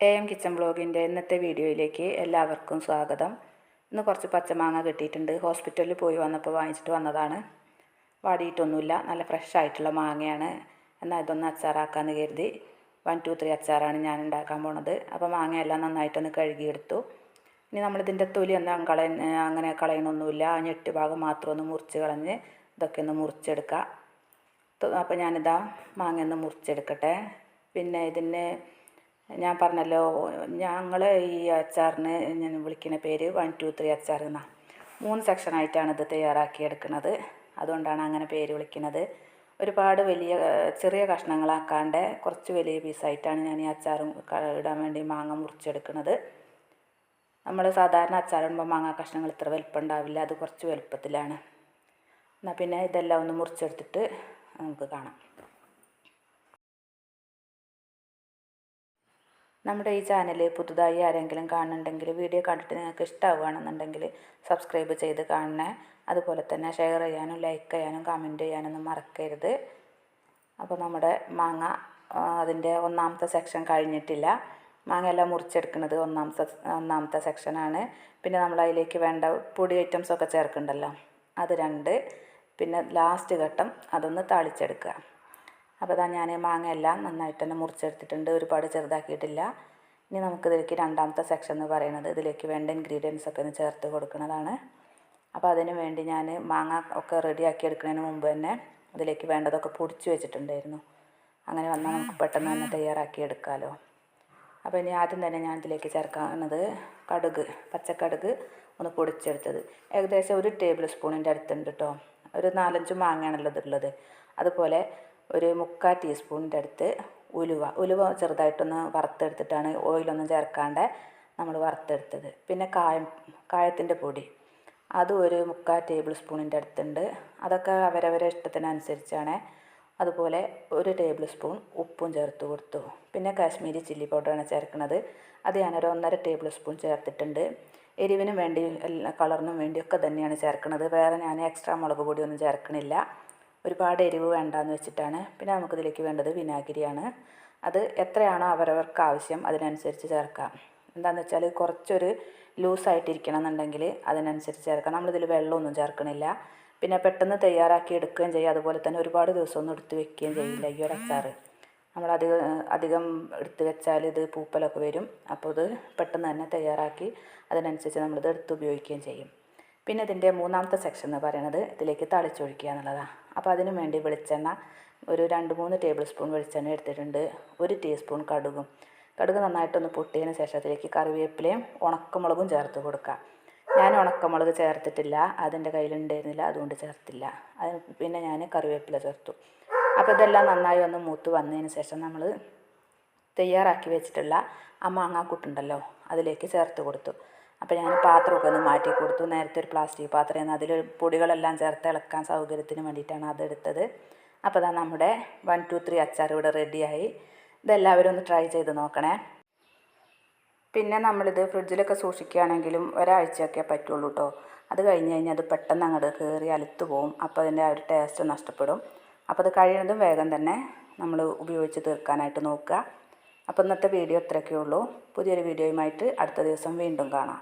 A M kitchen ബ്ലോഗിന്റെ ഇന്നത്തെ വീഡിയോയിലേക്ക് എല്ലാവർക്കും സ്വാഗതം. ഇന്ന് കുറച്ച് പച്ചമാങ്ങ കിട്ടിയിട്ടുണ്ട്. ഹോസ്പിറ്റലിൽ പോയി വന്നപ്പോൾ വാങ്ങിച്ചിട്ട് വന്നതാണ്. വാടിയിട്ടൊന്നുമില്ല. നല്ല ഫ്രഷ് ആയിട്ടുള്ള മാങ്ങയാണ്. എന്നാൽ ഇതൊന്ന് അച്ചാറാക്കാമെന്ന് കരുതി വൺ ടു ത്രീ അച്ചാറാണ് ഞാൻ ഉണ്ടാക്കാൻ പോണത്. അപ്പോൾ മാങ്ങയെല്ലാം നന്നായിട്ടൊന്ന് കഴുകിയെടുത്തു. ഇനി നമ്മളിതിന്റെ തൊലി ഒന്നും കളയ അങ്ങനെ കളയണമൊന്നുമില്ല. ആ ഞെട്ട് ഭാഗം മാത്രം ഒന്ന് മുറിച്ച് കളഞ്ഞ് ഇതൊക്കെ ഒന്ന് മുറിച്ചെടുക്കാം. അപ്പോൾ ഞാനിതാ മാങ്ങ ഒന്ന് മുറിച്ചെടുക്കട്ടെ. പിന്നെ ഇതിന് ഞാൻ പറഞ്ഞല്ലോ ഞങ്ങൾ ഈ അച്ചാറിന് ഞാൻ വിളിക്കുന്ന പേര് വൺ ടു ത്രീ അച്ചാർ എന്നാണ് മൂന്ന് സെക്ഷനായിട്ടാണ് ഇത് തയ്യാറാക്കിയെടുക്കുന്നത്. അതുകൊണ്ടാണ് അങ്ങനെ പേര് വിളിക്കുന്നത്. ഒരുപാട് വലിയ ചെറിയ കഷ്ണങ്ങളാക്കാണ്ട് കുറച്ച് വലിയ പീസായിട്ടാണ് ഞാൻ ഈ അച്ചാർ ഇടാൻ വേണ്ടി മാങ്ങ മുറിച്ചെടുക്കുന്നത്. നമ്മൾ സാധാരണ അച്ചാറിടുമ്പോൾ മാങ്ങ കഷ്ണങ്ങൾ ഇത്ര വലുപ്പം ഉണ്ടാവില്ല അത് കുറച്ച് വലുപ്പത്തിലാണ്. എന്നാൽ പിന്നെ ഇതെല്ലാം ഒന്ന് മുറിച്ചെടുത്തിട്ട് നമുക്ക് കാണാം. നമ്മുടെ ഈ ചാനൽ പുതുതായി ആരെങ്കിലും കാണുന്നുണ്ടെങ്കിൽ വീഡിയോ കണ്ടിട്ട് നിങ്ങൾക്ക് ഇഷ്ടമാവുകയാണെന്നുണ്ടെങ്കിൽ സബ്സ്ക്രൈബ് ചെയ്ത് കാണണേ. അതുപോലെ തന്നെ ഷെയർ ചെയ്യാനും ലൈക്ക് ചെയ്യാനും കമന്റ് ചെയ്യാനൊന്നും മറക്കരുത്. അപ്പോൾ നമ്മുടെ മാങ്ങ അതിന്റെ ഒന്നാമത്തെ സെക്ഷൻ കഴിഞ്ഞിട്ടില്ല. മാങ്ങയെല്ലാം മുറിച്ചെടുക്കുന്നത് ഒന്നാമത്തെ ഒന്നാമത്തെ സെക്ഷനാണ് പിന്നെ നമ്മൾ അതിലേക്ക് വേണ്ട പൊടി ഐറ്റംസൊക്കെ ചേർക്കുന്നുണ്ടല്ലോ. അത് രണ്ട്. പിന്നെ ലാസ്റ്റ് ഘട്ടം അതൊന്ന് താളിച്ചെടുക്കുക. അപ്പോൾ ഇതാ ഞാൻ മാങ്ങ എല്ലാം നന്നായിട്ട് തന്നെ മുറിച്ചെടുത്തിട്ടുണ്ട്. ഒരുപാട് ചെറുതാക്കിയിട്ടില്ല. ഇനി നമുക്കിതിലേക്ക് രണ്ടാമത്തെ സെക്ഷൻ എന്ന് പറയുന്നത് ഇതിലേക്ക് വേണ്ട ഇൻഗ്രീഡിയൻസ് ഒക്കെ ഒന്ന് ചേർത്ത് കൊടുക്കുന്നതാണ്. അപ്പോൾ അതിന് വേണ്ടി ഞാൻ മാങ്ങ ഒക്കെ റെഡിയാക്കി എടുക്കുന്നതിന് മുമ്പ് തന്നെ അതിലേക്ക് വേണ്ടതൊക്കെ പൊടിച്ച് വെച്ചിട്ടുണ്ടായിരുന്നു. അങ്ങനെ വന്നാൽ നമുക്ക് പെട്ടെന്ന് തന്നെ തയ്യാറാക്കി എടുക്കാമല്ലോ അപ്പോൾ ഇനി ആദ്യം തന്നെ ഞാൻ ഇതിലേക്ക് ചേർക്കുന്നത് കടുക് പച്ചക്കടുക് ഒന്ന് പൊടിച്ചെടുത്തത്. ഏകദേശം ഒരു ടേബിൾ സ്പൂണിന്റെ അടുത്തുണ്ട് കേട്ടോ ഒരു നാലഞ്ച് മാങ്ങയാണല്ലോ ഇതുള്ളത് അതുപോലെ ഒരു മുക്കാൽ ടീസ്പൂണിന്റെ അടുത്ത് ഉലുവ. ഉലുവ ചെറുതായിട്ടൊന്ന് വറുത്തെടുത്തിട്ടാണ് ഓയിലൊന്നും ചേർക്കാണ്ട് നമ്മൾ വറുത്തെടുത്തത്. പിന്നെ കായം കായത്തിന്റെ പൊടി. അതും ഒരു മുക്കാൽ ടേബിൾ സ്പൂണിന്റെ അടുത്തുണ്ട്. അതൊക്കെ അവരവരെ ഇഷ്ടത്തിനനുസരിച്ചാണ്. അതുപോലെ ഒരു ടേബിൾ സ്പൂൺ ഉപ്പും ചേർത്ത് കൊടുത്തു. പിന്നെ കാശ്മീരി ചില്ലി പൗഡറാണ് ചേർക്കുന്നത്. അത് ഞാനൊരു ഒന്നര ടേബിൾ സ്പൂൺ ചേർത്തിട്ടുണ്ട്. എരിവിനും വേണ്ടി കളറിനും വേണ്ടിയൊക്കെ തന്നെയാണ് ചേർക്കുന്നത്. വേറെ ഞാൻ എക്സ്ട്രാ മുളക് പൊടിയൊന്നും ചേർക്കണില്ല. ഒരുപാട് എരിവ് വേണ്ടാന്ന് വെച്ചിട്ടാണ്. പിന്നെ നമുക്കിതിലേക്ക് വേണ്ടത് വിനാഗിരിയാണ്. അത് എത്രയാണോ അവരവർക്ക് ആവശ്യം അതിനനുസരിച്ച് ചേർക്കാം. എന്താണെന്ന് വെച്ചാൽ കുറച്ചൊരു ലൂസായിട്ടിരിക്കണം എന്നുണ്ടെങ്കിൽ അതിനനുസരിച്ച് ചേർക്കാം. നമ്മളിതിൽ വെള്ളമൊന്നും ചേർക്കണില്ല. പിന്നെ പെട്ടെന്ന് തയ്യാറാക്കി എടുക്കുകയും ചെയ്യും. അതുപോലെ തന്നെ ഒരുപാട് ദിവസമൊന്നും എടുത്ത് വെക്കുകയും ചെയ്യില്ല ഈ ഒരു അച്ചാർ നമ്മൾ അധികം അധികം എടുത്ത് വെച്ചാൽ ഇത് പൂപ്പലൊക്കെ വരും. അപ്പോൾ ഇത് പെട്ടെന്ന് തന്നെ തയ്യാറാക്കി അതിനനുസരിച്ച് നമ്മളിത് എടുത്ത് ഉപയോഗിക്കുകയും ചെയ്യും. പിന്നെ ഇതിന്റെ മൂന്നാമത്തെ സെക്ഷൻ എന്ന് പറയുന്നത് ഇതിലേക്ക് തളിച്ചൊഴിക്കുക എന്നുള്ളതാണ് അപ്പോൾ അതിനു വേണ്ടി വെളിച്ചെണ്ണ ഒരു രണ്ട് മൂന്ന് ടേബിൾ സ്പൂൺ വെളിച്ചെണ്ണ എടുത്തിട്ടുണ്ട്. ഒരു ടീസ്പൂൺ കടുകും. കടുക് നന്നായിട്ടൊന്ന് പൊട്ടിയതിന് ശേഷം അതിലേക്ക് കറിവേപ്പിലയും ഉണക്കമുളകും ചേർത്ത് കൊടുക്കുക. ഞാൻ ഉണക്കമുളക് ചേർത്തിട്ടില്ല. അതിന്റെ കയ്യിലുണ്ടായിരുന്നില്ല. അതുകൊണ്ട് ചേർത്തില്ല. അത് പിന്നെ ഞാൻ കറിവേപ്പില ചേർത്തു. അപ്പോൾ ഇതെല്ലാം നന്നായി ഒന്ന് മൂത്ത് വന്നതിന് ശേഷം നമ്മൾ തയ്യാറാക്കി വെച്ചിട്ടുള്ള ആ മാങ്ങാക്കൂട്ടുണ്ടല്ലോ അതിലേക്ക് ചേർത്ത് കൊടുത്തു. അപ്പോൾ ഞാൻ പാത്രമൊക്കെ ഒന്ന് മാറ്റി കൊടുത്തു. നേരത്തെ ഒരു പ്ലാസ്റ്റിക് പാത്രമായിരുന്നു അതിൽ പൊടികളെല്ലാം ചേർത്ത് ഇളക്കാൻ സൗകര്യത്തിന് വേണ്ടിയിട്ടാണ് അതെടുത്തത് അപ്പോൾ അതാ നമ്മുടെ വൺ ടു ത്രീ അച്ചാർ ഇവിടെ റെഡിയായി ഇതെല്ലാവരും ഒന്ന് ട്രൈ ചെയ്ത് നോക്കണേ. പിന്നെ നമ്മളിത് ഫ്രിഡ്ജിലൊക്കെ സൂക്ഷിക്കുകയാണെങ്കിലും ഒരാഴ്ചയൊക്കെ പറ്റുള്ളൂ കേട്ടോ അത് കഴിഞ്ഞ് കഴിഞ്ഞാൽ അത് പെട്ടെന്ന് അങ്ങോട്ട് കയറി അലുത്ത് പോവും. അപ്പോൾ അതിന്റെ ആ ഒരു ടേസ്റ്റ് നഷ്ടപ്പെടും. അപ്പോൾ അത് കഴിയുന്നതും വേഗം തന്നെ നമ്മൾ ഉപയോഗിച്ച് തീർക്കാനായിട്ട് നോക്കുക. അപ്പോൾ ഇന്നത്തെ വീഡിയോ ഇത്രയൊക്കെ ഉള്ളൂ. പുതിയൊരു വീഡിയോയുമായിട്ട് അടുത്ത ദിവസം വീണ്ടും കാണാം.